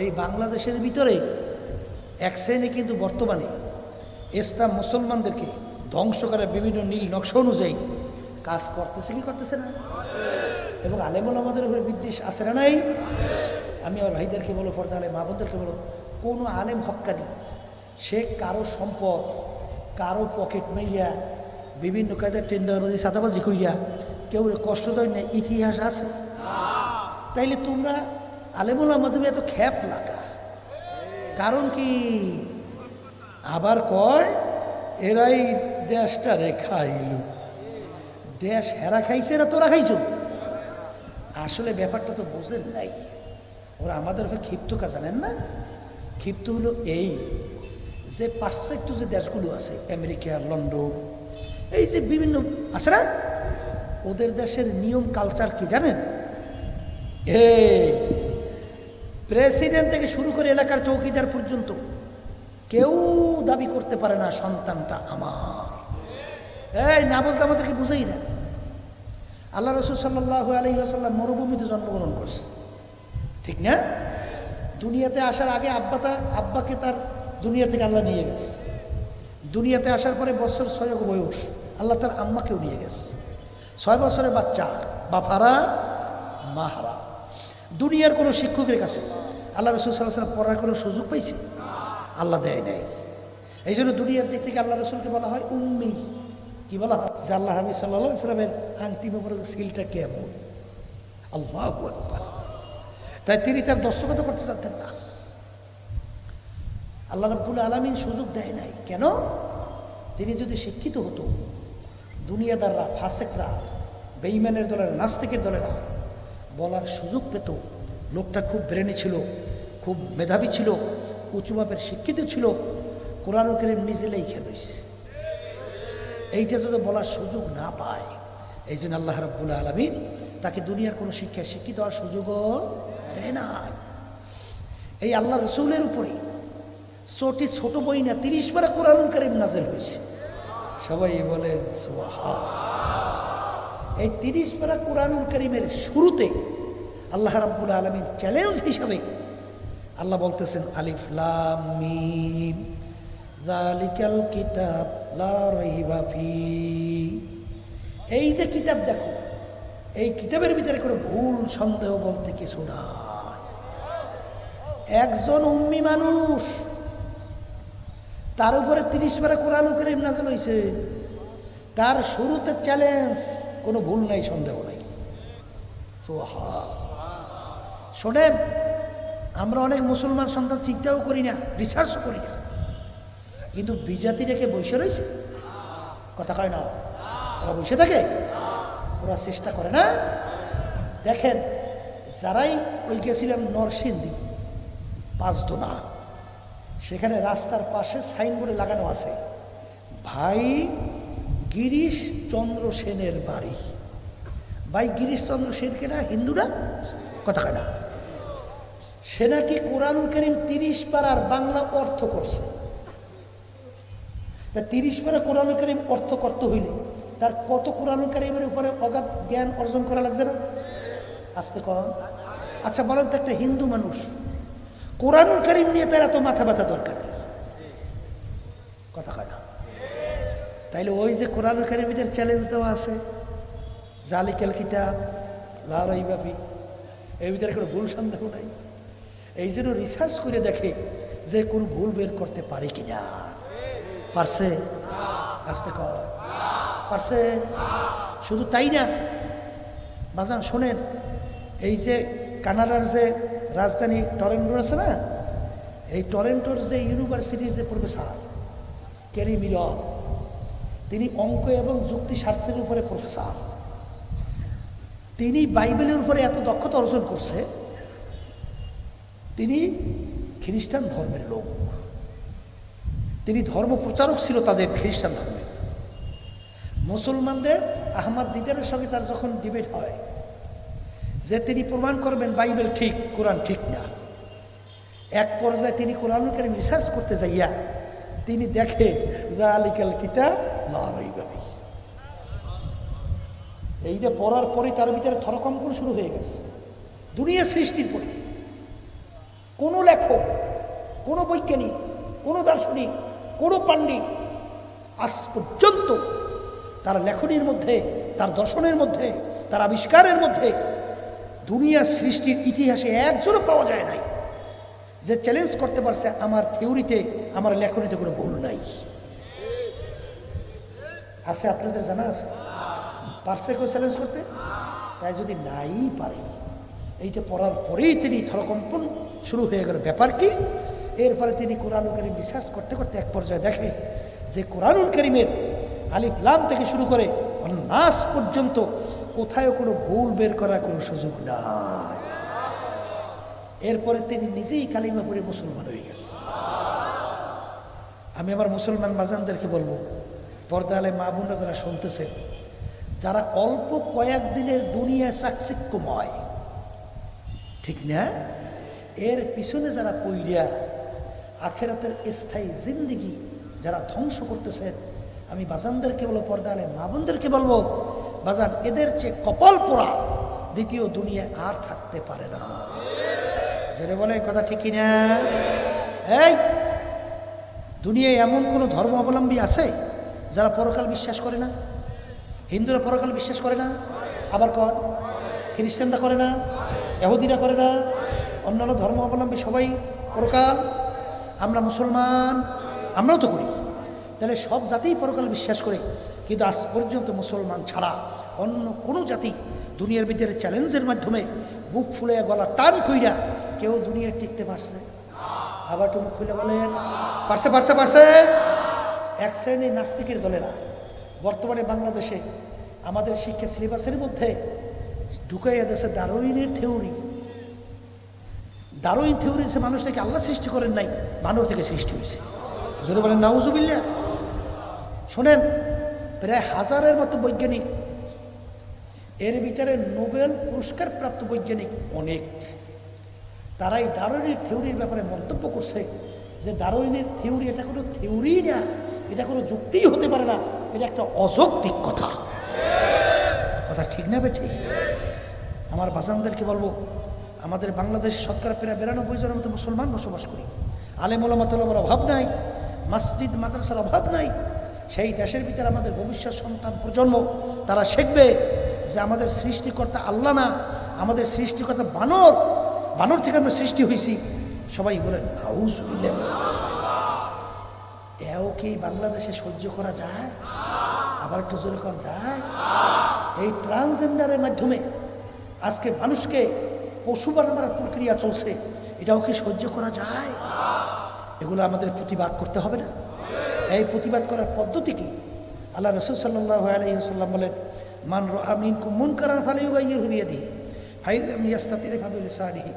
এই বাংলাদেশের ভিতরে এক শ্রেণি কিন্তু বর্তমানে ইসলাম মুসলমানদেরকে ধ্বংস করার বিভিন্ন নীল নকশা অনুযায়ী কাজ করতেছে কি করতেছে না? এবং আলেমুল আমাদের উপরে বিদ্বেষ আছে না নাই? আমি আমার ভাইদেরকে বলো পর্দা আলেম, মা বোনদেরকে বলো, কোনো আলেম হক্কানি সে কারও সম্পদ, কারও পকেট মাইয়া বিভিন্ন কায়দায় টেন্ডারবাজি সাদাবাজি কইয়া কেউ কষ্ট দেয় না ইতিহাস আছে? তাইলে তোমরা আলেমুল আমাদের এত খ্যাপ লাগা। কারণ কি? আবার কয়, এরাই দেশটা রে খাইল। দেশ হেরা খাইছে না তোরা খাইছো? আসলে ব্যাপারটা তো বোঝেন নাই। ওরা আমাদের উপরে ক্ষিপ্ত কা জানেন না? ক্ষিপ্ত হলো এই যে পাশ্চাত্য যে দেশগুলো আছে, আমেরিকা, লন্ডন, এই যে বিভিন্ন, আছে না? ওদের দেশের নিয়ম, কালচার কি জানেন? এই প্রেসিডেন্ট থেকে শুরু করে এলাকার চৌকিদার পর্যন্ত কেউ দাবি করতে পারে না, সন্তানটা আমার। এই না বুঝলে আমাদেরকে বুঝেই দেন। আল্লাহ রসুল সাল্লাহ আলহি আসাল্লাম মরুভূমিতে জন্মগ্রহণ করছে। ঠিক না? দুনিয়াতে আসার আগে আব্বাটা আব্বাকে তার দুনিয়া থেকে আল্লাহ নিয়ে গেছে। দুনিয়াতে আসার পরে বছর ছয়ক বয়স, আল্লাহ তার আম্মাকেও নিয়ে গেছে। ছয় বছরের বাচ্চা বাপারা মাহারা। দুনিয়ার কোনো শিক্ষকের কাছে আল্লাহ রসুল সাল্লাহ পড়ার কোনো সুযোগ পাইছে? আল্লাহ দেয় নাই। এই জন্য দুনিয়ার দিক থেকে আল্লাহ রসুলকে বলা হয় উম্মি। কি বলা হয়? যে আল্লাহ হাবিজ সাল্লাহ সাল্লামের আংটি মোবারক সিলটা কেমন আল্লাহ তাই তিনি তার দস্তগত করতে চাচ্ছেন না। আল্লাহ রব্বুল আলমিন সুযোগ দেয় নাই। কেন? তিনি যদি শিক্ষিত হতো, দুনিয়াদাররা, ফাসেকরা বেইমানের দলের নাস্তিকের দলেরা বলার সুযোগ পেত, লোকটা খুব ব্রেনে ছিল খুব মেধাবী ছিল, উঁচু মাপের শিক্ষিত ছিল, কোরআন করিম নিজে লেখে দিয়েছে। এইটা যদি বলার সুযোগ না পায়, এই জন্য আল্লাহ রব্বুল আলমিন তাকে দুনিয়ার কোনো শিক্ষায় শিক্ষিত হওয়ার সুযোগও দেয় না এই আল্লাহ রসুলের উপরে ছোটি ছোট বই না, তিরিশ বার কোরআন করিম নাজেল হয়েছে। সবাই বলেন সোহা এই তিরিশ পারা কোরআনুল করিমের শুরুতে আল্লাহ রাব্বুল আলমীর চ্যালেঞ্জ হিসাবে আল্লাহ বলতেছেন, আলিফ লাম কিতাব লা এই যে কিতাব দেখো, এই কিতাবের ভিতরে কোনো ভুল, সন্দেহ বলতে কিছু নাই। একজন উম্মি মানুষ, তার উপরে তিরিশ বারে কোরআন করিম নাজল হয়েছে তার শুরুতে চ্যালেঞ্জ কোনো ভুল নাই, সন্দেহ নাই। শোনেন আমরা অনেক মুসলমান সন্তান চিন্তাও করি না রিসার্চও করি না। কিন্তু বিজাতি রেখে বসে রয়েছে। কথা কয় না? ওরা বসে থাকে? ওরা চেষ্টা করে না? দেখেন, যারাই ওই গেছিলাম নরসিংদী, পাঁচদোনা, সেখানে রাস্তার পাশে সাইনবোর্ডে লাগানো আছে, ভাই গিরিশ চন্দ্র সেনের বাড়ি। ভাই গিরিশ চন্দ্র সেনকে না? হিন্দুরা কথা কয় না? সে নাকি কোরআন করিম তিরিশ পারার বাংলা অর্থ করছে। তা তিরিশ পারা কোরআন করিম অর্থ করতে হইলে তার কত কোরআন করিমের উপরে অগাধ জ্ঞান অর্জন করা লাগছে না? আসতে কম আচ্ছা বলেন তো একটা হিন্দু মানুষ কোরআনুল করিম নিয়ে তার এত মাথা ব্যথা দরকার কি? কথা কয় না। তাইলে ওই যে কোরআন করিমদের চ্যালেঞ্জ দেওয়া আছে, জালিকাল কিতাব লারই বাপি এর ভিতরে কোনো ভুল সন্দেহ নাই? এই জন্য রিসার্চ করে দেখে যে কোনো ভুল বের করতে পারে কিনা। পারছে? আসতে কয়। পারছে? শুধু তাই না? বাজান, শোনেন, এই যে কানাডার যে রাজধানী টরেন্টো আছে না, এই টরেন্টোর যে ইউনিভার্সিটির যে প্রফেসর ক্যারি মিরর তিনি অঙ্ক এবং যুক্তি শাস্ত্রের উপরে প্রফেসর। তিনি বাইবেলের উপরে এত দক্ষতা অর্জন করছে তিনি খ্রিস্টান ধর্মের লোক। তিনি ধর্ম প্রচারক ছিল তাদের খ্রিস্টান ধর্মের মুসলমানদের আহমদ দিদারের সঙ্গে তার যখন ডিবেট হয়, যে তিনি প্রমাণ করবেন বাইবেল ঠিক, কোরআন ঠিক না। এক পর্যায়ে তিনি কোরআন কারিম রিসার্চ করতে যাইয়া তিনি দেখে আলিকাল কিতাব লারইবাবি এইটা পড়ার পরে তার ভিতরে থরকম্পন শুরু হয়ে গেছে। দুনিয়া সৃষ্টির পরে। কোনো লেখক, কোনো বৈজ্ঞানিক, কোনো দার্শনিক, কোনো পাণ্ডিত আজ পর্যন্ত তার লেখনীর মধ্যে, তার দর্শনের মধ্যে, তার আবিষ্কারের মধ্যে দুনিয়া সৃষ্টির ইতিহাসে একজনও পাওয়া যায় নাই যে চ্যালেঞ্জ করতে পারছে আমার থিওরিতে আমার লেখনীতে কোনো ভুল নাই। আছে আপনাদের জানা আছে? পারছে কেউ চ্যালেঞ্জ করতে? তাই যদি নাই পারে, এইটা পড়ার পরেই তিনি থরকম্পন শুরু হয়ে গেল ব্যাপার কি? এরপরে তিনি কোরআন করিম রিসার্চ করতে করতে এক পর্যায়ে দেখে যে কোরআনুল করিমের আলিফ লাম থেকে শুরু করে নাস পর্যন্ত কোথায় কোনো ভুল বের করার কোনো সুযোগ নাই। এরপরে তিনি নিজেই কালিমা পড়ে মুসলমান হয়ে গেছে। আমি আমার মুসলমান বাজানদেরকে বলব পর্দা আলে মা বোনরা যারা শুনতেছেন, যারা অল্প কয়েকদিনের দুনিয়া চাকচিক্যময় ঠিক না? এর পিছনে যারা পইরিয়া আখেরাতের স্থায়ী জিন্দিগি যারা ধ্বংস করতেছেন আমি বাজানদেরকে বলব, পর্দা আলে মা বোনদেরকে বলব, বাজান, এদের চেয়ে কপাল পোড়া দ্বিতীয় দুনিয়া আর থাকতে পারে না। যেটা বলে কথা ঠিকই না এই, দুনিয়ায় এমন কোনো ধর্ম অবলম্বী আছে যারা পরকাল বিশ্বাস করে না? হিন্দুরা পরকাল বিশ্বাস করে না? আবার কর খ্রিস্টানরা করে না? এহুদিরা করে না? অন্যান্য ধর্ম অবলম্বী সবাই পরকাল, আমরা মুসলমান, আমরাও তো করি। তাহলে সব জাতিই পরকাল বিশ্বাস করে, কিন্তু আজ পর্যন্ত মুসলমান ছাড়া অন্য কোনো জাতি দুনিয়ার ভিতরে চ্যালেঞ্জের মাধ্যমে বুক ফুলে, গলা টান কইরা কেউ দুনিয়ায় টিকতে পারছে আবার তো মুখ খুলে বলেন, পারছে পারছে পারছে? এক শ্রেণি নাস্তিকের দলেরা বর্তমানে বাংলাদেশে আমাদের শিক্ষা সিলেবাসের মধ্যে ঢুকাইয়া দেশে দারুইনের থিওরি। দারুইন থিওরি সে মানুষ থেকে আল্লাহ সৃষ্টি করেন নাই মানব থেকে সৃষ্টি হয়েছে। জোরে বলেন নাউজুবিল্লা শোনেন, প্রায় হাজারের মতো বৈজ্ঞানিক, এর ভিতরে নোবেল পুরস্কার প্রাপ্ত বৈজ্ঞানিক অনেক। তারাই দারুইনের থিওরির ব্যাপারে মন্তব্য করছে যে দারুইনের থিওরি এটা কোনো থিওরি না, এটা কোনো যুক্তিই হতে পারে না, এটা একটা অযৌক্তিক কথা। কথা ঠিক না বে ঠিক? আমার বাজানদেরকে বলব আমাদের বাংলাদেশ শতকরা প্রায় বিরানব্বই জনের মতো মুসলমান বসবাস করি। আলেমুলামতলার অভাব নাই, মসজিদ, মাদ্রাসার অভাব নাই। সেই দেশের ভিতরে আমাদের ভবিষ্যৎ সন্তান প্রজন্ম, তারা শিখবে যে আমাদের সৃষ্টিকর্তা আল্লাহ না, আমাদের সৃষ্টিকর্তা বানর বানর থেকে আমরা সৃষ্টি হয়েছি। সবাই বলেন হাউস এও কি বাংলাদেশে সহ্য করা যায়? আবার একটু জোরে করা যায়? এই ট্রান্সজেন্ডারের মাধ্যমে আজকে মানুষকে পশু বানাবার প্রক্রিয়া চলছে, এটাও কি সহ্য করা যায়? এগুলো আমাদের প্রতিবাদ করতে হবে না। এই প্রতিবাদ করার পদ্ধতি কি? আল্লাহ রসুল সাল্লাহ আলাইসাল্লাম বলেন, মান আমিন কুমন কারণ ফালে ইয়ে হুবিয়ে দিয়ে ফাইল আমি ইয়াস্তাতিরে ভাবে সারিহি